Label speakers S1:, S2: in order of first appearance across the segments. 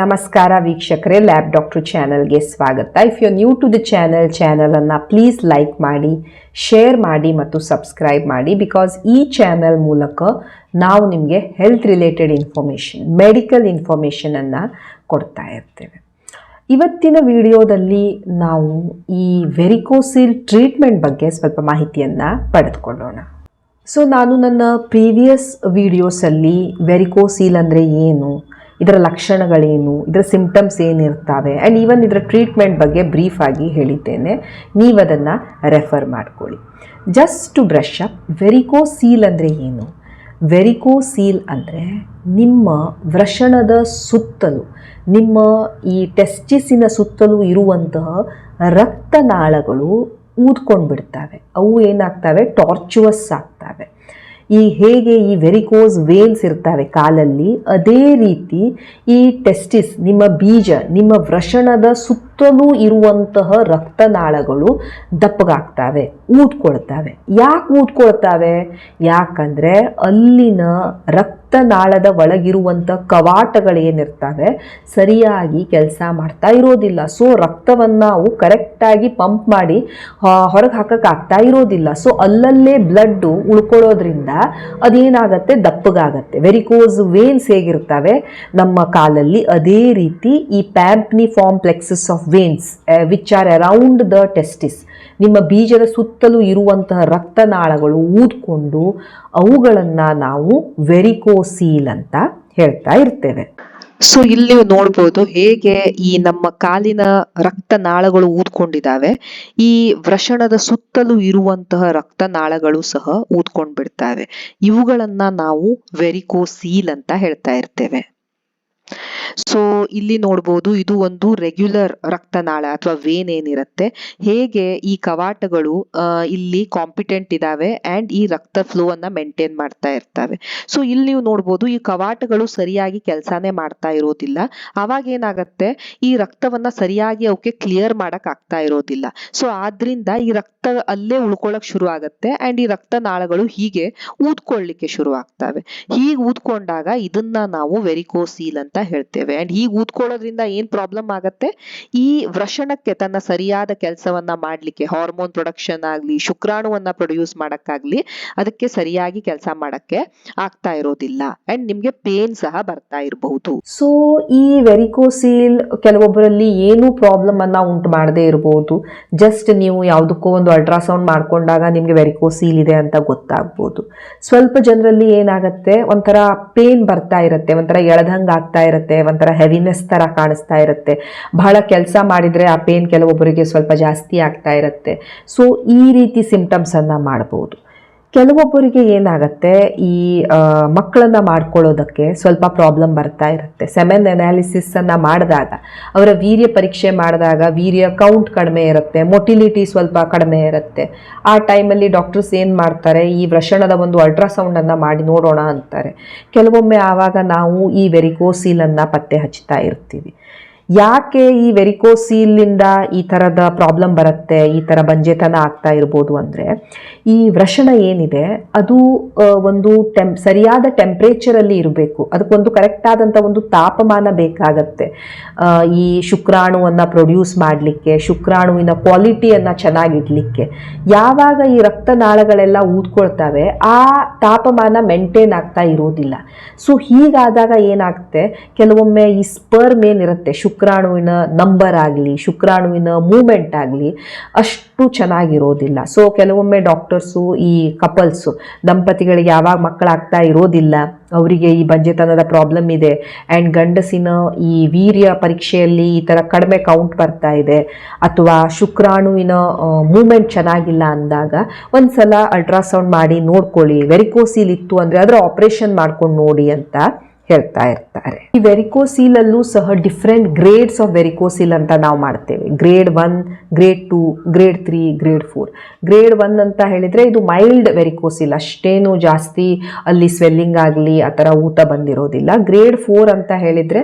S1: ನಮಸ್ಕಾರ ವೀಕ್ಷಕರೇ, lab doctor ಚಾನಲ್ಗೆ ಸ್ವಾಗತ. If you new to the channel ಚಾನಲನ್ನು ಪ್ಲೀಸ್ ಲೈಕ್ ಮಾಡಿ ಶೇರ್ ಮಾಡಿ ಮತ್ತು ಸಬ್ಸ್ಕ್ರೈಬ್ ಮಾಡಿ ಬಿಕಾಸ್ ಈ ಚಾನಲ್ ಮೂಲಕ ನಾವು ನಿಮಗೆ ಹೆಲ್ತ್ ರಿಲೇಟೆಡ್ ಇನ್ಫಾರ್ಮೇಷನ್ ಮೆಡಿಕಲ್ ಇನ್ಫಾರ್ಮೇಷನನ್ನು ಕೊಡ್ತಾ ಇರ್ತೇವೆ. ಇವತ್ತಿನ ವಿಡಿಯೋದಲ್ಲಿ ನಾವು ಈ ವೆರಿಕೋಸಿಲ್ ಟ್ರೀಟ್ಮೆಂಟ್ ಬಗ್ಗೆ ಸ್ವಲ್ಪ ಮಾಹಿತಿಯನ್ನು ಪಡೆದುಕೊಳ್ಳೋಣ. ಸೊ ನಾನು ನನ್ನ ಪ್ರೀವಿಯಸ್ ವಿಡಿಯೋಸಲ್ಲಿ ವೆರಿಕೋಸೀಲ್ ಅಂದರೆ ಏನು ಇದರ ಲಕ್ಷಣಗಳೇನು? ಇದರ ಸಿಂಪ್ಟಮ್ಸ್ ಏನಿರ್ತವೆ? ಆ್ಯಂಡ್ ಈವನ್ ಇದರ ಟ್ರೀಟ್ಮೆಂಟ್ ಬಗ್ಗೆ ಬ್ರೀಫ್ ಆಗಿ ಹೇಳಿದ್ದೇನೆ. ನೀವು ಅದನ್ನು ರೆಫರ್ ಮಾಡ್ಕೊಳ್ಳಿ. Just to brush up varicocele ಅಂದರೆ ಏನು? ವೆರಿಕೋಸೀಲ್ ಅಂದರೆ ನಿಮ್ಮ ವ್ರಷಣದ ಸುತ್ತಲೂ, ನಿಮ್ಮ ಈ ಟೆಸ್ಟಿಸಿನ ಸುತ್ತಲೂ ಇರುವಂತಹ ರಕ್ತನಾಳಗಳು ಊದ್ಕೊಂಡು ಬಿಡ್ತವೆ ಅವು ಏನಾಗ್ತವೆ? ಟಾರ್ಚುವಸ್ ಆಗ್ತವೆ. ಈ ಹೇಗೆ ಈ ವೆರಿಕೋಸ್ ವೇನ್ಸ್ ಇರ್ತವೆ ಕಾಲಲ್ಲಿ, ಅದೇ ರೀತಿ ಈ ಟೆಸ್ಟಿಸ್ ನಿಮ್ಮ ಬೀಜ, ನಿಮ್ಮ ವೃಷಣದ ಸುತ್ತಲೂ ಇರುವಂತಹ ರಕ್ತನಾಳಗಳು ದಪ್ಪಗಾಗ್ತವೆ, ಊದ್ಕೊಳ್ತವೆ. ಯಾಕೆ ಊದ್ಕೊಳ್ತವೆ? ಯಾಕಂದರೆ ಅಲ್ಲಿನ ರಕ್ತನಾಳದ ಒಳಗಿರುವಂಥ ಕವಾಟಗಳೇನಿರ್ತವೆ ಸರಿಯಾಗಿ ಕೆಲಸ ಮಾಡ್ತಾ ಇರೋದಿಲ್ಲ. ಸೊ ರಕ್ತವನ್ನು ನಾವು ಕರೆಕ್ಟಾಗಿ ಪಂಪ್ ಮಾಡಿ ಹೊರಗೆ ಹಾಕೋಕ್ಕಾಗ್ತಾ ಇರೋದಿಲ್ಲ. ಸೊ ಅಲ್ಲಲ್ಲೇ ಬ್ಲಡ್ಡು ಉಳ್ಕೊಳ್ಳೋದ್ರಿಂದ ಅದೇನಾಗತ್ತೆ? ದಪ್ಪಗಾಗತ್ತೆ. ವೆರಿಕೋಸ್ ವೇನ್ಸ್ ಹೇಗಿರ್ತವೆ? ನಮ್ಮ ಕಾಲಲ್ಲಿ ಅದೇ ರೀತಿ ಈ pampiniform plexus of veins which are around the testis ನಿಮ್ಮ ಬೀಜದ ಸುತ್ತಲೂ ಇರುವಂತಹ ರಕ್ತನಾಳಗಳು ಊದ್ಕೊಂಡು ಅವುಗಳನ್ನು ನಾವು ವೆರಿಕೋಸೀಲ್ ಅಂತ ಹೇಳ್ತಾ ಇರ್ತೇವೆ.
S2: ಸೊ ಇಲ್ಲಿ ನೋಡ್ಬೋದು ಹೇಗೆ ಈ ನಮ್ಮ ಕಾಲಿನ ರಕ್ತನಾಳಗಳು ಊದ್ಕೊಂಡಿದ್ದಾವೆ. ಈ ವೃಷಣದ ಸುತ್ತಲೂ ಇರುವಂತಹ ರಕ್ತನಾಳಗಳು ಸಹ ಊದ್ಕೊಂಡ್ ಬಿಡ್ತಾವೆ ಇವುಗಳನ್ನ ನಾವು ವೆರಿಕೋಸೀಲ್ ಅಂತ ಹೇಳ್ತಾ ಇರ್ತೇವೆ. ಸೊ ಇಲ್ಲಿ ನೋಡ್ಬೋದು ಇದು ಒಂದು ರೆಗ್ಯುಲರ್ ರಕ್ತನಾಳ ಅಥವಾ ವೇನ್ ಏನಿರುತ್ತೆ. ಹೇಗೆ ಈ ಕವಾಟಗಳು ಇಲ್ಲಿ ಕಾಂಪಿಟೆಂಟ್ ಇದಾವೆ ಅಂಡ್ ಈ ರಕ್ತ ಫ್ಲೋ ಅನ್ನ ಮೇಂಟೈನ್ ಮಾಡ್ತಾ ಇರ್ತವೆ. ಸೊ ಇಲ್ಲಿ ನೀವು ನೋಡ್ಬೋದು ಈ ಕವಾಟಗಳು ಸರಿಯಾಗಿ ಕೆಲಸನೇ ಮಾಡ್ತಾ ಇರೋದಿಲ್ಲ. ಅವಾಗ ಏನಾಗತ್ತೆ, ಈ ರಕ್ತವನ್ನ ಸರಿಯಾಗಿ ಅವಕ್ಕೆ ಕ್ಲಿಯರ್ ಮಾಡಕ್ ಆಗ್ತಾ ಇರೋದಿಲ್ಲ. ಸೊ ಆದ್ರಿಂದ ಈ ರಕ್ತ ಅಲ್ಲೇ ಉಳ್ಕೊಳಕ್ ಶುರು ಆಗತ್ತೆ ಅಂಡ್ ಈ ರಕ್ತನಾಳಗಳು ಹೀಗೆ ಊದ್ಕೊಳ್ಳಿಕ್ಕೆ ಶುರು ಆಗ್ತವೆ. ಹೀಗೆ ಊದ್ಕೊಂಡಾಗ ಇದನ್ನ ನಾವು ವೆರಿಕೋಸೀಲ್ ಅಂತ ಹೇಳ್ತೇವೆ. ಅಂಡ್ ಹೀಗೆ ಊದ್ಕೊಳ್ಳೋದ್ರಿಂದ ಏನ್ ಪ್ರಾಬ್ಲಮ್ ಆಗತ್ತೆ? ಈ ವೃಷಣಕ್ಕೆ ತನ್ನ ಸರಿಯಾದ ಕೆಲಸವನ್ನ ಮಾಡ್ಲಿಕ್ಕೆ ಹಾರ್ಮೋನ್ ಪ್ರೊಡಕ್ಷನ್ ಆಗ್ಲಿ, ಶುಕ್ರಾಣುವನ್ನ ಪ್ರೊಡ್ಯೂಸ್ ಮಾಡಕ್ಕಾಗ್ಲಿ, ಅದಕ್ಕೆ ಸರಿಯಾಗಿ ಕೆಲಸ ಮಾಡಕ್ಕೆ ಆಗ್ತಾ ಇರೋದಿಲ್ಲ. ಅಂಡ್ ನಿಮ್ಗೆ ಪೇನ್ ಸಹ ಬರ್ತಾ ಇರಬಹುದು.
S1: ಸೊ ಈ ವೆರಿಕೋಸೀಲ್ ಕೆಲವೊಬ್ಬರಲ್ಲಿ ಏನು ಪ್ರಾಬ್ಲಮ್ ಅನ್ನ ಉಂಟು ಮಾಡದೇ ಇರಬಹುದು ಜಸ್ಟ್ ನೀವು ಯಾವುದಕ್ಕೋ ಒಂದು ಅಲ್ಟ್ರಾಸೌಂಡ್ ಮಾಡ್ಕೊಂಡಾಗ ನಿಮಗೆ ವೆರಿಕೋಸೀಲ್ ಇದೆ ಅಂತ ಗೊತ್ತಾಗ್ಬೋದು. ಸ್ವಲ್ಪ ಜನರಲ್ಲಿ ಏನಾಗುತ್ತೆ? ಒಂಥರ ಪೇನ್ ಬರ್ತಾ ಇರುತ್ತೆ, ಒಂಥರ ಎಳೆದಂಗೆ ಆಗ್ತಾ ಇರುತ್ತೆ, ಒಂಥರ ಹೆವಿನೆಸ್ ಥರ ಕಾಣಿಸ್ತಾ ಇರುತ್ತೆ. ಬಹಳ ಕೆಲಸ ಮಾಡಿದರೆ ಆ ಪೇನ್ ಕೆಲವೊಬ್ಬರಿಗೆ ಸ್ವಲ್ಪ ಜಾಸ್ತಿ ಆಗ್ತಾ ಇರುತ್ತೆ. ಸೊ ಈ ರೀತಿ ಸಿಂಪ್ಟಮ್ಸನ್ನು ಮಾಡ್ಬೋದು. ಕೆಲವೊಬ್ಬರಿಗೆ ಏನಾಗುತ್ತೆ, ಈ ಮಕ್ಕಳನ್ನು ಮಾಡ್ಕೊಳ್ಳೋದಕ್ಕೆ ಸ್ವಲ್ಪ ಪ್ರಾಬ್ಲಮ್ ಬರ್ತಾ ಇರುತ್ತೆ. ಸೆಮೆನ್ ಅನಾಲಿಸಿಸನ್ನು ಮಾಡಿದಾಗ, ಅವರ ವೀರ್ಯ ಪರೀಕ್ಷೆ ಮಾಡಿದಾಗ ವೀರ್ಯ ಕೌಂಟ್ ಕಡಿಮೆ ಇರುತ್ತೆ ಮೊಟಿಲಿಟಿ ಸ್ವಲ್ಪ ಕಡಿಮೆ ಇರುತ್ತೆ. ಆ ಟೈಮಲ್ಲಿ ಡಾಕ್ಟರ್ಸ್ ಏನು ಮಾಡ್ತಾರೆ, ಈ ವೃಷಣದ ಒಂದು ಅಲ್ಟ್ರಾಸೌಂಡನ್ನು ಮಾಡಿ ನೋಡೋಣ ಅಂತಾರೆ. ಕೆಲವೊಮ್ಮೆ ಆವಾಗ ನಾವು ಈ ವೆರಿಕೋಸೀಲನ್ನು ಪತ್ತೆ ಹಚ್ತಾ ಇರ್ತೀವಿ. ಯಾಕೆ ಈ ವೆರಿಕೋಸೀಲಿಂದ ಈ ಥರದ ಪ್ರಾಬ್ಲಮ್ ಬರುತ್ತೆ, ಈ ಥರ ಬಂಜೆತನ ಆಗ್ತಾ ಇರ್ಬೋದು ಅಂದರೆ ಈ ವ್ರಷಣ ಏನಿದೆ, ಅದು ಒಂದು ಟೆಂ, ಸರಿಯಾದ ಟೆಂಪ್ರೇಚರಲ್ಲಿ ಇರಬೇಕು. ಅದಕ್ಕೊಂದು ಕರೆಕ್ಟ್ ಆದಂಥ ಒಂದು ತಾಪಮಾನ ಬೇಕಾಗತ್ತೆ. ಈ ಶುಕ್ರಾಣುವನ್ನು ಪ್ರೊಡ್ಯೂಸ್ ಮಾಡಲಿಕ್ಕೆ, ಶುಕ್ರಾಣುವಿನ ಕ್ವಾಲಿಟಿಯನ್ನು ಚೆನ್ನಾಗಿಡಲಿಕ್ಕೆ. ಯಾವಾಗ ಈ ರಕ್ತನಾಳಗಳೆಲ್ಲ ಊದ್ಕೊಳ್ತವೆ, ಆ ತಾಪಮಾನ ಮೇಂಟೈನ್ ಆಗ್ತಾ ಇರೋದಿಲ್ಲ. ಸೊ ಹೀಗಾದಾಗ ಏನಾಗುತ್ತೆ? ಕೆಲವೊಮ್ಮೆ ಈ ಸ್ಪರ್ಮ್ ಏನಿರುತ್ತೆ ಶುಕ್ರಾಣುವಿನ ನಂಬರ್ ಆಗಲಿ, ಶುಕ್ರಾಣುವಿನ ಮೂಮೆಂಟ್ ಆಗಲಿ ಅಷ್ಟು ಚೆನ್ನಾಗಿರೋದಿಲ್ಲ. ಸೊ ಕೆಲವೊಮ್ಮೆ ಡಾಕ್ಟರ್ಸು ಈ ಕಪಲ್ಸು ದಂಪತಿಗಳಿಗೆ ಯಾವಾಗ ಮಕ್ಕಳಾಗ್ತಾ ಇರೋದಿಲ್ಲ, ಅವರಿಗೆ ಈ ಬಂಜೆತನದ ಪ್ರಾಬ್ಲಮ್ ಇದೆ ಆ್ಯಂಡ್ ಗಂಡಸಿನ ಈ ವೀರ್ಯ ಪರೀಕ್ಷೆಯಲ್ಲಿ ಈ ಥರ ಕಡಿಮೆ ಕೌಂಟ್ ಬರ್ತಾ ಇದೆ ಅಥವಾ ಶುಕ್ರಾಣುವಿನ ಮೂಮೆಂಟ್ ಚೆನ್ನಾಗಿಲ್ಲ ಅಂದಾಗ ಒಂದು ಸಲ ಅಲ್ಟ್ರಾಸೌಂಡ್ ಮಾಡಿ ನೋಡ್ಕೊಳ್ಳಿ ವೆರಿಕೋಸಿಲಿತ್ತು ಅಂದರೆ ಅದರ ಆಪರೇಷನ್ ಮಾಡ್ಕೊಂಡು ನೋಡಿ ಅಂತ. ಹೇಳ್ತಾ ಇರ್ತಾರೆ. ಈ ವೆರಿಕೋಸೀಲ್ ಅಲ್ಲೂ ಸಹ ಡಿಫ್ರೆಂಟ್ ಗ್ರೇಡ್ಸ್ ಆಫ್ ವೆರಿಕೋಸೀಲ್ ಅಂತ ನಾವು ಮಾಡ್ತೇವೆ. Grade one grade two grade three grade four grade one ಅಂತ ಹೇಳಿದ್ರೆ ಇದು ಮೈಲ್ಡ್ ವೆರಿಕೋಸೀಲ್ ಅಷ್ಟೇನು ಜಾಸ್ತಿ ಅಲ್ಲಿ ಸ್ವೆಲ್ಲಿಂಗ್ ಆಗಲಿ ಆ ಥರ ಊತ ಬಂದಿರೋದಿಲ್ಲ. ಗ್ರೇಡ್ ಫೋರ್ ಅಂತ ಹೇಳಿದ್ರೆ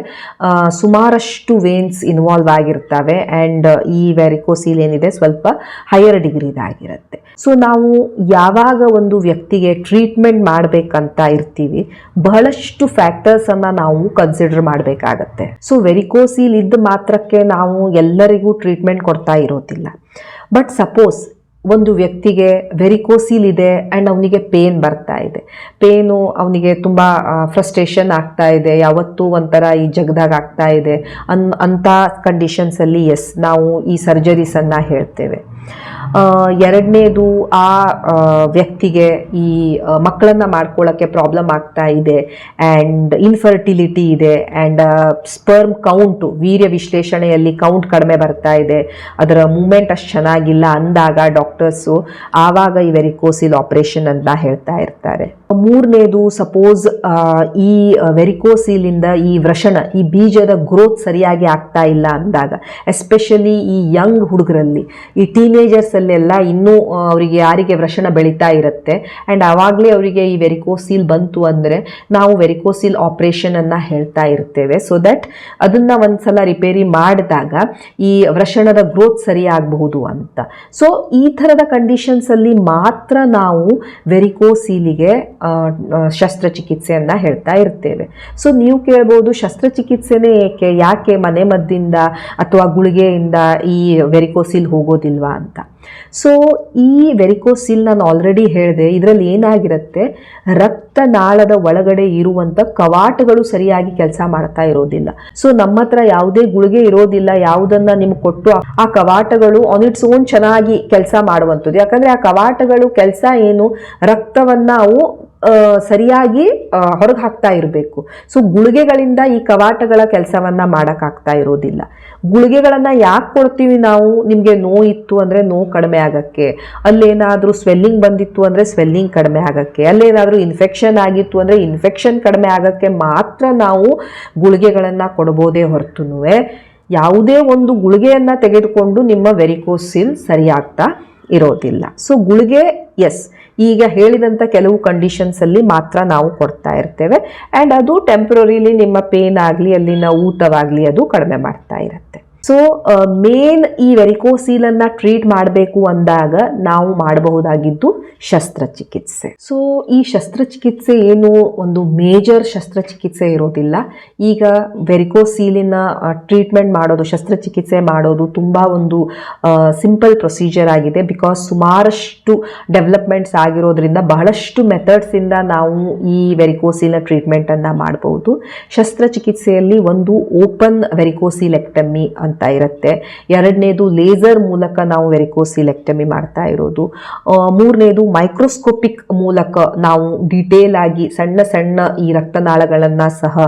S1: ಸುಮಾರಷ್ಟು ವೇನ್ಸ್ ಇನ್ವಾಲ್ವ್ ಆಗಿರ್ತವೆ ಆ್ಯಂಡ್ ಈ ವೆರಿಕೋಸೀಲ್ ಏನಿದೆ ಸ್ವಲ್ಪ ಹೈಯರ್ ಡಿಗ್ರಿದಾಗಿರುತ್ತೆ ಸೊ ನಾವು ಯಾವಾಗ ಒಂದು ವ್ಯಕ್ತಿಗೆ ಟ್ರೀಟ್ಮೆಂಟ್ ಮಾಡಬೇಕಂತ ಇರ್ತೀವಿ, ಬಹಳಷ್ಟು ಫ್ಯಾಕ್ಟರ್ಸ್ ಫ್ಯಾಕ್ಟರ್ಸನ್ನು ನಾವು ಕನ್ಸಿಡರ್ ಮಾಡಬೇಕಾಗತ್ತೆ. ಸೊ ವೆರಿಕೋಸೀಲ್ ಇದ್ದ ಮಾತ್ರಕ್ಕೆ ನಾವು ಎಲ್ಲರಿಗೂ ಟ್ರೀಟ್ಮೆಂಟ್ ಕೊಡ್ತಾ ಇರೋದಿಲ್ಲ. ಬಟ್ ಸಪೋಸ್ ಒಂದು ವ್ಯಕ್ತಿಗೆ ವೆರಿಕೋಸೀಲ್ ಇದೆ ಆ್ಯಂಡ್ ಅವನಿಗೆ ಪೇನ್ ಬರ್ತಾ ಇದೆ. ಪೇನು ಅವನಿಗೆ ತುಂಬ ಫ್ರಸ್ಟ್ರೇಷನ್ ಆಗ್ತಾ ಇದೆ. ಯಾವತ್ತೂ ಒಂಥರ ಈ ಜಗದಾಗ ಆಗ್ತಾ ಇದೆ. ಅನ್ ಅಂಥ ಕಂಡೀಷನ್ಸಲ್ಲಿ ಎಸ್ ನಾವು ಈ ಸರ್ಜರೀಸನ್ನು ಹೇಳ್ತೇವೆ. ಎರಡನೇದು ಆ ವ್ಯಕ್ತಿಗೆ ಈ ಮಕ್ಕಳನ್ನು ಮಾಡ್ಕೊಳ್ಳೋಕ್ಕೆ ಪ್ರಾಬ್ಲಮ್ ಆಗ್ತಾ ಇದೆ ಆ್ಯಂಡ್ ಇನ್ಫರ್ಟಿಲಿಟಿ ಇದೆ ಆ್ಯಂಡ್ ಸ್ಪರ್ಮ್ ಕೌಂಟು ವೀರ್ಯ ವಿಶ್ಲೇಷಣೆಯಲ್ಲಿ ಕೌಂಟ್ ಕಡಿಮೆ ಬರ್ತಾ ಇದೆ. ಅದರ ಮೂಮೆಂಟ್ ಅಷ್ಟು ಚೆನ್ನಾಗಿಲ್ಲ ಅಂದಾಗ ಡಾಕ್ಟರ್ಸು ಆವಾಗ ಈ ವೆರಿಕೋಸಿಲ್ ಆಪರೇಷನ್ ಅಂತ ಹೇಳ್ತಾ ಇರ್ತಾರೆ. ಮೂರನೇದು ಸಪೋಸ್ ಈ ವೆರಿಕೋಸಿಲಿಂದ ಈ ವ್ರಷಣ ಈ ಬೀಜದ ಗ್ರೋತ್ ಸರಿಯಾಗಿ ಆಗ್ತಾ ಇಲ್ಲ ಅಂದಾಗ ಎಸ್ಪೆಷಲಿ ಈ ಯಂಗ್ ಹುಡುಗರಲ್ಲಿ, ಈ ಟೀನೇಜರ್ಸಲ್ಲೆಲ್ಲ ಇನ್ನೂ ಅವರಿಗೆ ಯಾರಿಗೆ ವ್ರಷಣ ಬೆಳೀತಾ ಇರುತ್ತೆ ಆ್ಯಂಡ್ ಆವಾಗಲೇ ಅವರಿಗೆ ಈ ವೆರಿಕೋಸಿಲ್ ಬಂತು ಅಂದರೆ ನಾವು ವೆರಿಕೋಸಿಲ್ ಆಪರೇಷನನ್ನು ಹೇಳ್ತಾ ಇರ್ತೇವೆ. ಸೊ ದಟ್ ಅದನ್ನು ಒಂದ್ಸಲ ರಿಪೇರಿ ಮಾಡಿದಾಗ ಈ ವ್ರಷಣದ ಗ್ರೋತ್ ಸರಿಯಾಗಬಹುದು ಅಂತ. ಸೊ ಈ ಥರದ ಕಂಡೀಷನ್ಸಲ್ಲಿ ಮಾತ್ರ ನಾವು ವೆರಿಕೋಸೀಲಿಗೆ ಶಸ್ತ್ರಚಿಕಿತ್ಸೆಯನ್ನು ಹೇಳ್ತಾ ಇರ್ತೇವೆ. ಸೊ ನೀವು ಕೇಳ್ಬೋದು ಶಸ್ತ್ರಚಿಕಿತ್ಸೆನೇ ಏಕೆ, ಯಾಕೆ ಮನೆ ಮದ್ದಿಂದ ಅಥವಾ ಗುಳಿಗೆಯಿಂದ ಈ ವೆರಿಕೋಸೀಲ್ ಹೋಗೋದಿಲ್ವಾ ಅಂತ. ಸೊ ಈ ವೆರಿಕೋಸಿಲ್ ನಾನು ಆಲ್ರೆಡಿ ಹೇಳಿದೆ, ಇದರಲ್ಲಿ ಏನಾಗಿರುತ್ತೆ? ರಕ್ತನಾಳದ ಒಳಗಡೆ ಇರುವಂಥ ಕವಾಟಗಳು ಸರಿಯಾಗಿ ಕೆಲಸ ಮಾಡ್ತಾ ಇರೋದಿಲ್ಲ. ಸೊ ನಮ್ಮ ಹತ್ರ ಯಾವುದೇ ಗುಳಿಗೆ ಇರೋದಿಲ್ಲ, ಯಾವುದನ್ನ ನಿಮ್ಗೆ ಕೊಟ್ಟು ಆ- ಕವಾಟಗಳು ಆನ್ ಇಟ್ಸ್ ಓನ್ ಚೆನ್ನಾಗಿ ಕೆಲಸ ಮಾಡುವಂಥದ್ದು. ಯಾಕಂದ್ರೆ ಆ ಕವಾಟಗಳು ಕೆಲಸ ಏನು? ರಕ್ತವನ್ನ ಅವು ಸರಿಯಾಗಿ ಹೊರಗೆ ಹಾಕ್ತಾ ಇರಬೇಕು. ಸೊ ಗುಳಿಗೆಗಳಿಂದ ಈ ಕವಾಟಗಳ ಕೆಲಸವನ್ನು ಮಾಡೋಕ್ಕಾಗ್ತಾ ಇರೋದಿಲ್ಲ. ಗುಳಿಗೆಗಳನ್ನು ಯಾಕೆ ಕೊಡ್ತೀವಿ ನಾವು? ನಿಮಗೆ ನೋವು ಇತ್ತು ಅಂದರೆ ನೋವು ಕಡಿಮೆ ಆಗಕ್ಕೆ. ಅಲ್ಲೇನಾದರೂ ಸ್ವೆಲ್ಲಿಂಗ್ ಬಂದಿತ್ತು ಅಂದರೆ ಸ್ವೆಲ್ಲಿಂಗ್ ಕಡಿಮೆ ಆಗೋಕ್ಕೆ. ಅಲ್ಲೇನಾದರೂ ಇನ್ಫೆಕ್ಷನ್ ಆಗಿತ್ತು ಅಂದರೆ ಇನ್ಫೆಕ್ಷನ್ ಕಡಿಮೆ ಆಗೋಕ್ಕೆ ಮಾತ್ರ ನಾವು ಗುಳಿಗೆಗಳನ್ನು ಕೊಡ್ಬೋದೇ ಹೊರತು ಯಾವುದೇ ಒಂದು ಗುಳಿಗೆಯನ್ನು ತೆಗೆದುಕೊಂಡು ನಿಮ್ಮ ವೆರಿಕೋಸಿಲ್ ಸರಿಯಾಗ್ತಾ ಇರೋದಿಲ್ಲ. ಸೊ ಗುಳಿಗೆ ಎಸ್ ಈಗ ಹೇಳಿದಂಥ ಕೆಲವು ಕಂಡೀಷನ್ಸಲ್ಲಿ ಮಾತ್ರ ನಾವು ಕೊಡ್ತಾ ಇರ್ತೇವೆ. ಆ್ಯಂಡ್ ಅದು ಟೆಂಪ್ರರಿಲಿ ನಿಮ್ಮ ಪೇನ್ ಆಗಲಿ, ಅಲ್ಲಿನ ಊತವಾಗಲಿ ಅದು ಕಡಿಮೆ ಮಾಡ್ತಾ ಇರುತ್ತೆ. ಸೊ ಮೇನ್ ಈ ವೆರಿಕೋಸೀಲನ್ನು ಟ್ರೀಟ್ ಮಾಡಬೇಕು ಅಂದಾಗ ನಾವು ಮಾಡಬಹುದಾಗಿದ್ದು ಶಸ್ತ್ರಚಿಕಿತ್ಸೆ. ಸೊ ಈ ಶಸ್ತ್ರಚಿಕಿತ್ಸೆ ಏನು ಒಂದು ಮೇಜರ್ ಶಸ್ತ್ರಚಿಕಿತ್ಸೆ ಇರೋದಿಲ್ಲ. ಈಗ ವೆರಿಕೋಸೀಲಿನ ಟ್ರೀಟ್ಮೆಂಟ್ ಮಾಡೋದು, ಶಸ್ತ್ರಚಿಕಿತ್ಸೆ ಮಾಡೋದು ತುಂಬ ಒಂದು ಸಿಂಪಲ್ ಪ್ರೊಸೀಜರ್ ಆಗಿದೆ. ಬಿಕಾಸ್ ಸುಮಾರಷ್ಟು ಡೆವಲಪ್ಮೆಂಟ್ಸ್ ಆಗಿರೋದ್ರಿಂದ ಬಹಳಷ್ಟು ಮೆಥಡ್ಸಿಂದ ನಾವು ಈ ವೆರಿಕೋಸಿನ ಟ್ರೀಟ್ಮೆಂಟನ್ನು ಮಾಡಬಹುದು ಶಸ್ತ್ರಚಿಕಿತ್ಸೆಯಲ್ಲಿ ಒಂದು ಓಪನ್ ವೆರಿಕೋಸಿಲೆಕ್ಟಮಿ ಅಂತ ಇರುತ್ತೆ. ಎರಡನೇದು ಲೇಸರ್ ಮೂಲಕ ನಾವು ವೆರಿಕೋಸಿಲೆಕ್ಟಮಿ ಮಾಡ್ತಾ ಇರೋದು. ಮೂರನೇದು ಮೈಕ್ರೋಸ್ಕೋಪಿಕ್ ಮೂಲಕ ನಾವು ಡಿಟೇಲ್ ಆಗಿ ಸಣ್ಣ ಸಣ್ಣ ಈ ರಕ್ತನಾಳಗಳನ್ನು ಸಹ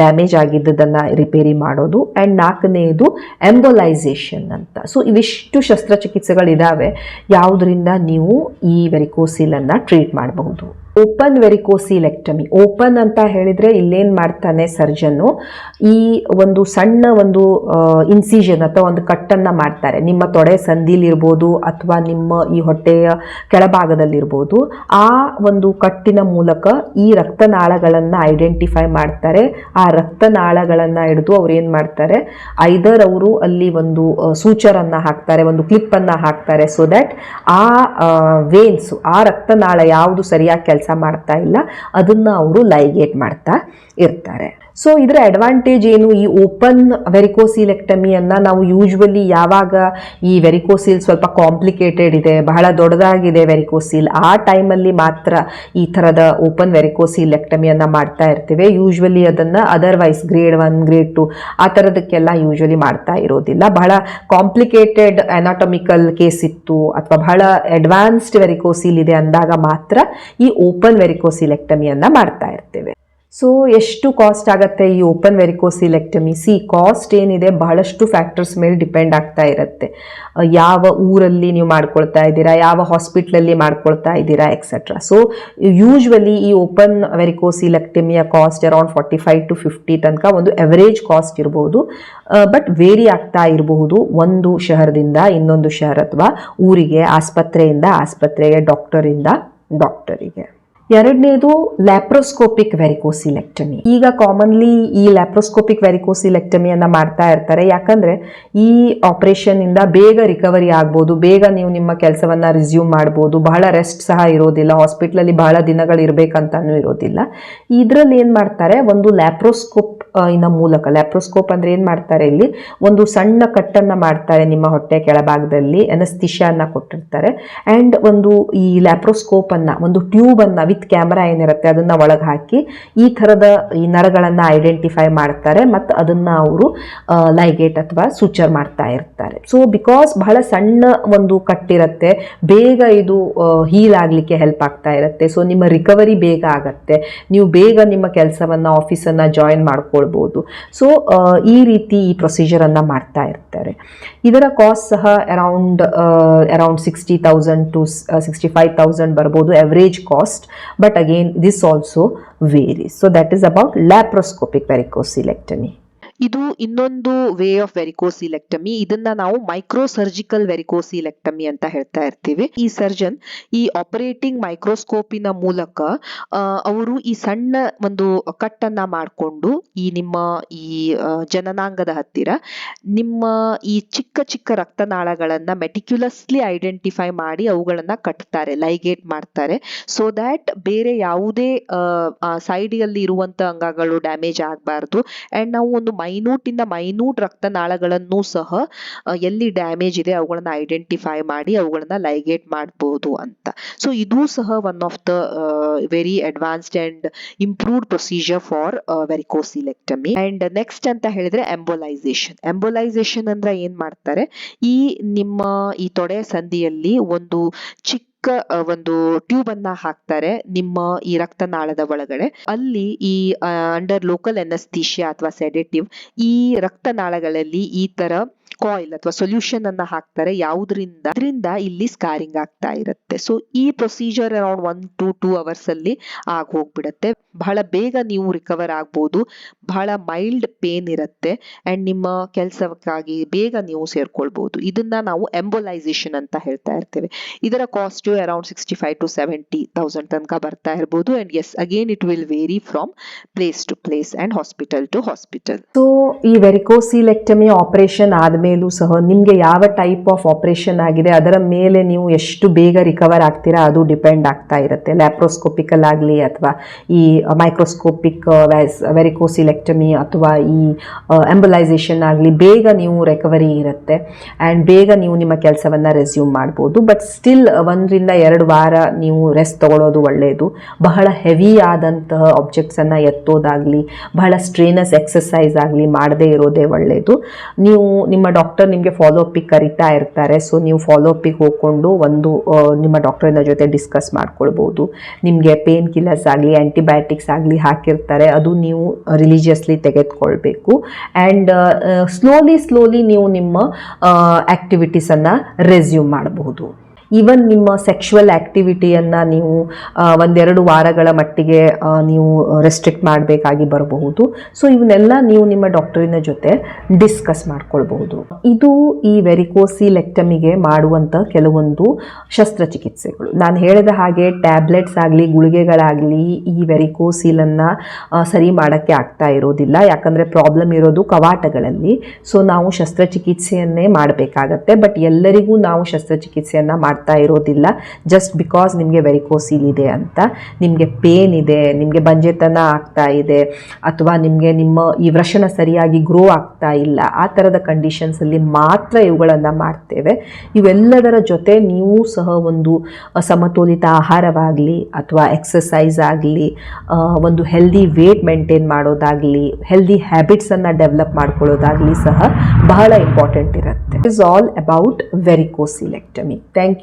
S1: ಡ್ಯಾಮೇಜ್ ಆಗಿದ್ದದನ್ನು ರಿಪೇರಿ ಮಾಡೋದು. ಆ್ಯಂಡ್ ನಾಲ್ಕನೇದು ಎಂಬೊಲೈಸೇಷನ್ ಅಂತ. ಸೊ ಇವಿಷ್ಟು ಶಸ್ತ್ರಚಿಕಿತ್ಸೆಗಳಿದ್ದಾವೆ ಯಾವುದರಿಂದ ನೀವು ಈ ವೆರಿಕೋಸಿಲನ್ನು ಟ್ರೀಟ್ ಮಾಡಬಹುದು. Open varicocelectomy. ಓಪನ್ ಅಂತ ಹೇಳಿದರೆ ಇಲ್ಲೇನು ಮಾಡ್ತಾನೆ ಸರ್ಜನ್ನು. ಈ ಒಂದು ಸಣ್ಣ ಒಂದು ಇನ್ಸಿಷನ್ ಅಥವಾ ಒಂದು ಕಟ್ಟನ್ನು ಮಾಡ್ತಾರೆ. ನಿಮ್ಮ ತೊಡೆ ಸಂದಿಲಿರ್ಬೋದು ಅಥವಾ ನಿಮ್ಮ ಈ ಹೊಟ್ಟೆಯ ಕೆಳಭಾಗದಲ್ಲಿರ್ಬೋದು. ಆ ಒಂದು ಕಟ್ಟಿನ ಮೂಲಕ ಈ ರಕ್ತನಾಳಗಳನ್ನು ಐಡೆಂಟಿಫೈ ಮಾಡ್ತಾರೆ. ಆ ರಕ್ತನಾಳಗಳನ್ನು ಹಿಡಿದು ಅವ್ರು ಏನು ಮಾಡ್ತಾರೆ? ಐದರ್ ಅವರು ಅಲ್ಲಿ ಒಂದು ಸೂಚರನ್ನ ಹಾಕ್ತಾರೆ, ಒಂದು ಕ್ಲಿಪ್ಪನ್ನು ಹಾಕ್ತಾರೆ. ಸೊ ದ್ಯಾಟ್ ಆ ವೇನ್ಸ್ ಆ ರಕ್ತನಾಳ ಯಾವುದು ಸರಿಯಾಗಿ ಕೆಲಸ ಮಾಡ್ತಾ ಇಲ್ಲ. ಅದನ್ನು ಅವರು ಲೈಗೇಟ್ ಮಾಡ್ತಾ ಇರ್ತಾರೆ. ಸೊ ಇದರ ಅಡ್ವಾಂಟೇಜ್ ಏನು ಈ ಓಪನ್ ವೆರಿಕೋಸೀಲೆಕ್ಟಮಿಯನ್ನು ನಾವು ಯೂಶ್ವಲಿ ಯಾವಾಗ ಈ ವೆರಿಕೋಸಿಲ್ ಸ್ವಲ್ಪ ಕಾಂಪ್ಲಿಕೇಟೆಡ್ ಇದೆ, ಬಹಳ ದೊಡ್ಡದಾಗಿದೆ ವೆರಿಕೋಸಿಲ್ ಆ ಟೈಮಲ್ಲಿ ಮಾತ್ರ ಈ ಥರದ ಓಪನ್ ವೆರಿಕೋಸೀಲೆಕ್ಟಮಿಯನ್ನು ಮಾಡ್ತಾ ಇರ್ತೀವಿ. ಯೂಶ್ವಲಿ ಅದನ್ನು otherwise grade one grade two ಆ ಥರದಕ್ಕೆಲ್ಲ ಯೂಶ್ವಲಿ ಮಾಡ್ತಾ ಇರೋದಿಲ್ಲ. ಬಹಳ ಕಾಂಪ್ಲಿಕೇಟೆಡ್ ಅನಾಟಮಿಕಲ್ ಕೇಸ್ ಇತ್ತು, ಅಥವಾ ಬಹಳ ಅಡ್ವಾನ್ಸ್ಡ್ ವೆರಿಕೋಸಿಲ್ ಇದೆ ಅಂದಾಗ ಮಾತ್ರ ಈ ಓಪನ್ ವೆರಿಕೋಸೀಲೆಕ್ಟಮಿಯನ್ನು ಮಾಡ್ತಾ ಇರ್ತೇವೆ. ಸೊ ಎಷ್ಟು ಕಾಸ್ಟ್ ಆಗುತ್ತೆ ಈ ಓಪನ್ ವೆರಿಕೋಸಿಲೆಕ್ಟಮಿ ಸಿ ಕಾಸ್ಟ್ ಏನಿದೆ, ಬಹಳಷ್ಟು ಫ್ಯಾಕ್ಟರ್ಸ್ ಮೇಲೆ ಡಿಪೆಂಡ್ ಆಗ್ತಾ ಇರುತ್ತೆ. ಯಾವ ಊರಲ್ಲಿ ನೀವು ಮಾಡ್ಕೊಳ್ತಾ ಇದ್ದೀರಾ, ಯಾವ ಹಾಸ್ಪಿಟ್ಲಲ್ಲಿ ಮಾಡ್ಕೊಳ್ತಾ ಇದ್ದೀರಾ ಎಕ್ಸೆಟ್ರಾ ಸೊ ಯೂಶ್ವಲಿ ಈ open ವೆರಿಕೋಸಿಲೆಕ್ಟಮಿಯ cost around forty five to fifty ತನಕ ಒಂದು ಎವರೇಜ್ ಕಾಸ್ಟ್ ಇರಬಹುದು ಬಟ್ ವೇರಿ ಆಗ್ತಾ ಇರಬಹುದು. ಒಂದು ಶಹರದಿಂದ ಇನ್ನೊಂದು ಶಹರ ಅಥವಾ ಊರಿಗೆ, ಆಸ್ಪತ್ರೆಯಿಂದ, ಆಸ್ಪತ್ರೆಗೆ ಡಾಕ್ಟರಿಂದ ಡಾಕ್ಟರಿಗೆ ಎರಡನೇದು ಲ್ಯಾಪ್ರೋಸ್ಕೋಪಿಕ್ ವೆರಿಕೋಸಿಲೆಕ್ಟಮಿ ಈಗ ಕಾಮನ್ಲಿ ಈ ಲ್ಯಾಪ್ರೋಸ್ಕೋಪಿಕ್ ವೆರಿಕೋಸಿಲೆಕ್ಟಮಿಯನ್ನು ಮಾಡ್ತಾ ಇರ್ತಾರೆ. ಯಾಕಂದ್ರೆ ಈ ಆಪರೇಷನ್ ಇಂದ ಬೇಗ ರಿಕವರಿ ಆಗ್ಬೋದು. ಬೇಗ ನೀವು ನಿಮ್ಮ ಕೆಲಸವನ್ನ ರಿಸ್ಯೂಮ್ ಮಾಡ್ಬೋದು. ಬಹಳ ರೆಸ್ಟ್ ಸಹ ಇರೋದಿಲ್ಲ. ಹಾಸ್ಪಿಟ್ಲಲ್ಲಿ ಬಹಳ ದಿನಗಳು ಇರಬೇಕಂತನೂ ಇರೋದಿಲ್ಲ. ಇದರಲ್ಲಿ ಏನು ಮಾಡ್ತಾರೆ? ಒಂದು ಲ್ಯಾಪ್ರೋಸ್ಕೋಪ್ ಇನ್ನ ಮೂಲಕ. ಲ್ಯಾಪ್ರೋಸ್ಕೋಪ್ ಅಂದ್ರೆ ಏನು ಮಾಡ್ತಾರೆ ಇಲ್ಲಿ? ಒಂದು ಸಣ್ಣ ಕಟ್ಟನ್ನು ಮಾಡ್ತಾರೆ ನಿಮ್ಮ ಹೊಟ್ಟೆ ಕೆಳಭಾಗದಲ್ಲಿ. ಅನಸ್ತಿಷಾನ ಕೊಟ್ಟಿರ್ತಾರೆ. ಆ್ಯಂಡ್ ಒಂದು ಈ ಲ್ಯಾಪ್ರೋಸ್ಕೋಪನ್ನು ಒಂದು ಟ್ಯೂಬನ್ನು ವಿತ್ ಕ್ಯಾಮ್ರಾ ಏನಿರುತ್ತೆ ಅದನ್ನು ಒಳಗೆ ಹಾಕಿ ಈ ಥರದ ಈ ನರಗಳನ್ನು ಐಡೆಂಟಿಫೈ ಮಾಡ್ತಾರೆ ಮತ್ತು ಅದನ್ನು ಅವರು ಲೈಗೇಟ್ ಅಥವಾ ಸೂಚರ್ ಮಾಡ್ತಾ ಇರ್ತಾರೆ. ಸೊ ಬಿಕಾಸ್ ಬಹಳ ಸಣ್ಣ ಒಂದು ಕಟ್ಟಿರುತ್ತೆ, ಬೇಗ ಇದು ಹೀಲ್ ಆಗಲಿಕ್ಕೆ ಹೆಲ್ಪ್ ಆಗ್ತಾ ಇರುತ್ತೆ. ಸೊ ನಿಮ್ಮ ರಿಕವರಿ ಬೇಗ ಆಗತ್ತೆ. ನೀವು ಬೇಗ ನಿಮ್ಮ ಕೆಲಸವನ್ನು ಆಫೀಸನ್ನು ಜಾಯಿನ್ ಮಾಡ್ಕೊಳ್ಬೋದು. ಸೊ ಈ ರೀತಿ ಈ ಪ್ರೊಸೀಜರನ್ನು ಮಾಡ್ತಾ ಇರ್ತಾರೆ. ಇದರ ಕಾಸ್ಟ್ ಸಹ around around sixty thousand to sixty five thousand ಬರ್ಬೋದು average cost but again this also varies. So that is about laparoscopic varicocelectomy
S2: ಇದು ಇನ್ನೊಂದು ವೇ ಆಫ್ ವೆರಿಕೋಸಿಲೆಕ್ಟಮಿ ಇದನ್ನ ನಾವು ಮೈಕ್ರೋ ಸರ್ಜಿಕಲ್ ವೆರಿಕೋಸಿಲೆಕ್ಟಮಿ ಅಂತ ಹೇಳ್ತಾ ಇರ್ತೀವಿ. ಈ ಸರ್ಜನ್ ಈ ಆಪರೇಟಿಂಗ್ ಮೈಕ್ರೋಸ್ಕೋಪಿನ ಮೂಲಕ ಅವರು ಈ ಸಣ್ಣ ಒಂದು ಕಟ್ಟನ್ನ ಮಾಡಿಕೊಂಡು ಈ ನಿಮ್ಮ ಈ ಜನನಾಂಗದ ಹತ್ತಿರ ನಿಮ್ಮ ಈ ಚಿಕ್ಕ ಚಿಕ್ಕ ರಕ್ತನಾಳಗಳನ್ನ ಮೆಟಿಕ್ಯುಲಸ್ಲಿ ಐಡೆಂಟಿಫೈ ಮಾಡಿ ಅವುಗಳನ್ನ ಕಟ್ತಾರೆ ಲೈಗೇಟ್ ಮಾಡ್ತಾರೆ. ಸೊ ದ್ಯಾಟ್ ಬೇರೆ ಯಾವುದೇ ಸೈಡಿಯಲ್ಲಿ ಇರುವಂತ ಅಂಗಗಳು ಡ್ಯಾಮೇಜ್ ಆಗಬಾರ್ದು. ಅಂಡ್ ನಾವು ಒಂದು ಮೈನ್ಯೂಟ್ ಇಂದ ಮೈನ್ಯೂಟ್ ರಕ್ತನಾಳಗಳನ್ನು ಸಹ ಎಲ್ಲಿ ಡ್ಯಾಮೇಜ್ ಇದೆ ಅವುಗಳನ್ನ ಐಡೆಂಟಿಫೈ ಮಾಡಿ ಅವುಗಳನ್ನ ಲೈಗೇಟ್ ಮಾಡಬಹುದು ಅಂತ. ಸೊ ಇದು ಸಹ one of the very advanced and improved procedure for varicocelectomy and next ಅಂತ ಹೇಳಿದ್ರೆ ಎಂಬೋಲೈಸೇಷನ್ ಎಂಬೋಲೈಸೇಷನ್ ಅಂದ್ರೆ ಏನ್ ಮಾಡ್ತಾರೆ? ಈ ನಿಮ್ಮ, ಈ ತೊಡೆ ಸಂಧಿಯಲ್ಲಿ ಒಂದು ಚಿಕ್ಕ ಆ, ಒಂದು ಟ್ಯೂಬ್ ಅನ್ನ ಹಾಕ್ತಾರೆ ನಿಮ್ಮ ಈ ರಕ್ತನಾಳದ ಒಳಗಡೆ. ಅಲ್ಲಿ ಈ ಅಂಡರ್ ಲೋಕಲ್ ಎನಸ್ತೀಶಿಯಾ ಅಥವಾ ಸೆಡೆಟಿವ್ ಈ ರಕ್ತನಾಳಗಳಲ್ಲಿ ಈ ತರ ಕಾಯಿಲ್ ಅಥವಾ ಸೊಲ್ಯೂಷನ್ ಅನ್ನ ಹಾಕ್ತಾರೆ, ಯಾವುದರಿಂದ? ಅದರಿಂದ ಇಲ್ಲಿ ಸ್ಕಾರಿಂಗ್ ಆಗ್ತಾ ಇರುತ್ತೆ. ಸೊ ಈ procedure around one to two hours ಅಲ್ಲಿ ಆಗ ಹೋಗ್ಬಿಡತ್ತೆ. ಬಹಳ ಬೇಗ ನೀವು ರಿಕವರ್ ಆಗ್ಬೋದು. ಬಹಳ ಮೈಲ್ಡ್ ಪೇನ್ ಇರುತ್ತೆ. ಅಂಡ್ ನಿಮ್ಮ ಕೆಲಸಕ್ಕಾಗಿ ಬೇಗ ನೀವು ಸೇರ್ಕೊಳ್ಬಹುದು ಇದನ್ನ ನಾವು ಎಂಬೋಲೈಸೇಷನ್ ಅಂತ ಹೇಳ್ತಾ ಇರ್ತೇವೆ. ಇದರ cost around sixty five to seventy thousand ತನಕ ಬರ್ತಾ ಇರ್ಬೋದು. And as again it will vary from place to place and hospital to hospital
S1: so ಈ ವೆರಿಕೋಸಿಲೆಕ್ಟಮಿ ಆಪರೇಷನ್ ಆದಮೇಲೂ ಸಹ ನಿಮಗೆ ಯಾವ ಟೈಪ್ ಆಫ್ ಆಪರೇಷನ್ ಆಗಿದೆ, ಅದರ ಮೇಲೆ ನೀವು ಎಷ್ಟು ಬೇಗ ರಿಕವರ್ ಆಗ್ತೀರಾ, ಅದು ಡಿಪೆಂಡ್ ಆಗ್ತಾ ಇರುತ್ತೆ. ಲ್ಯಾಪ್ರೋಸ್ಕೋಪಿಕಲ್ ಆಗಲಿ ಅಥವಾ ಈ ಮೈಕ್ರೋಸ್ಕೋಪಿಕ್ ವೆರಿಕೋಸಿಲೆಕ್ಟಮಿ ಅಥವಾ ಈ ಎಂಬಲೈಸೇಷನ್ ಆಗಲಿ ಬೇಗ ನೀವು ರಿಕವರಿ ಇರುತ್ತೆ. ಆ್ಯಂಡ್ ಬೇಗ ನೀವು ನಿಮ್ಮ ಕೆಲಸವನ್ನು ರೆಸ್ಯೂಮ್ ಮಾಡ್ಬೋದು. ಬಟ್ ಸ್ಟಿಲ್ ಒಂದರಿಂದ ಎರಡು ವಾರ ನೀವು ರೆಸ್ಟ್ ತಗೊಳ್ಳೋದು ಒಳ್ಳೆಯದು ಬಹಳ ಹೆವಿ ಆದಂತಹ ಆಬ್ಜೆಕ್ಟ್ಸನ್ನು ಎತ್ತೋದಾಗಲಿ, ಬಹಳ ಸ್ಟ್ರೇನಸ್ ಎಕ್ಸಸೈಸ್ ಆಗಲಿ ಮಾಡದೇ ಇರೋದೇ ಒಳ್ಳೆಯದು ನೀವು ನಿಮ್ಮ ಡಾಕ್ಟರ್ ನಿಮಗೆ ಫಾಲೋ ಅಪ್ಪಿಗೆ ಕರಿತಾ ಇರ್ತಾರೆ. ಸೊ ನೀವು ಫಾಲೋ ಅಪ್ಪಿಗೆ ಹೋಗ್ಕೊಂಡು ಒಂದು ನಿಮ್ಮ ಡಾಕ್ಟರಿನ ಜೊತೆ ಡಿಸ್ಕಸ್ ಮಾಡ್ಕೊಳ್ಬೋದು. ನಿಮಗೆ ಪೇನ್ ಕಿಲ್ಲರ್ಸ್ ಆಗಲಿ ಆ್ಯಂಟಿಬಯೋಟಿಕ್ಸ್ ಆಗಲಿ ಹಾಕಿರ್ತಾರೆ. ಅದು ನೀವು ರಿಲಿಜಿಯಸ್ಲಿ ತೆಗೆದುಕೊಳ್ಬೇಕು. ಆ್ಯಂಡ್ ಸ್ಲೋಲಿ ಸ್ಲೋಲಿ ನೀವು ನಿಮ್ಮ ಆ್ಯಕ್ಟಿವಿಟೀಸನ್ನು ರೆಸ್ಯೂಮ್ ಮಾಡಬಹುದು ಈವನ್ ನಿಮ್ಮ ಸೆಕ್ಷುವಲ್ ಆ್ಯಕ್ಟಿವಿಟಿಯನ್ನು ನೀವು ಒಂದೆರಡು ವಾರಗಳ ಮಟ್ಟಿಗೆ ನೀವು ರೆಸ್ಟ್ರಿಕ್ಟ್ ಮಾಡಬೇಕಾಗಿ ಬರಬಹುದು. ಸೊ ಇವನ್ನೆಲ್ಲ ನೀವು ನಿಮ್ಮ ಡಾಕ್ಟರಿನ ಜೊತೆ ಡಿಸ್ಕಸ್ ಮಾಡ್ಕೊಳ್ಬಹುದು. ಇದು ಈ ವೆರಿಕೋಸಿ ಲೆಕ್ಟಮಿಗೆ ಮಾಡುವಂಥ ಕೆಲವೊಂದು ಶಸ್ತ್ರಚಿಕಿತ್ಸೆಗಳು. ನಾನು ಹೇಳಿದ ಹಾಗೆ ಟ್ಯಾಬ್ಲೆಟ್ಸ್ ಆಗಲಿ, ಗುಳಿಗೆಗಳಾಗಲಿ ಈ ವೆರಿಕೋಸಿಲನ್ನು ಸರಿ ಮಾಡೋಕ್ಕೆ ಆಗ್ತಾ ಇರೋದಿಲ್ಲ. ಯಾಕಂದರೆ ಪ್ರಾಬ್ಲಮ್ ಇರೋದು ಕವಾಟಗಳಲ್ಲಿ. ಸೊ ನಾವು ಶಸ್ತ್ರಚಿಕಿತ್ಸೆಯನ್ನೇ ಮಾಡಬೇಕಾಗತ್ತೆ. ಬಟ್ ಎಲ್ಲರಿಗೂ ನಾವು ಶಸ್ತ್ರಚಿಕಿತ್ಸೆಯನ್ನು ಮಾಡ್ತಾ ಇರೋದಿಲ್ಲ. ಜಸ್ಟ್ ಬಿಕಾಸ್ ನಿಮಗೆ ವೆರಿಕೋಸಿಲ್ ಇದೆ ಅಂತ, ನಿಮಗೆ ಪೇನ್ ಇದೆ, ನಿಮಗೆ ಬಂಜೆತನ ಆಗ್ತಾ ಇದೆ, ಅಥವಾ ನಿಮಗೆ ನಿಮ್ಮ ಈ ವೃಷಣ ಸರಿಯಾಗಿ ಗ್ರೋ ಆಗ್ತಾ ಇಲ್ಲ, ಆ ಥರದ ಕಂಡೀಷನ್ಸಲ್ಲಿ ಮಾತ್ರ ಇವುಗಳನ್ನು ಮಾಡ್ತೇವೆ. ಇವೆಲ್ಲದರ ಜೊತೆ ನೀವು ಸಹ ಒಂದು ಸಮತೋಲಿತ ಆಹಾರವಾಗಲಿ ಅಥವಾ ಎಕ್ಸಸೈಸ್ ಆಗಲಿ ಒಂದು ಹೆಲ್ದಿ ವೇಟ್ ಮೇಂಟೈನ್ ಮಾಡೋದಾಗಲಿ ಹೆಲ್ದಿ ಹ್ಯಾಬಿಟ್ಸನ್ನು ಡೆವಲಪ್ ಮಾಡ್ಕೊಳ್ಳೋದಾಗಲಿ ಸಹ ಬಹಳ ಇಂಪಾರ್ಟೆಂಟ್ ಇರುತ್ತೆ. Is all about varicocelectomy thank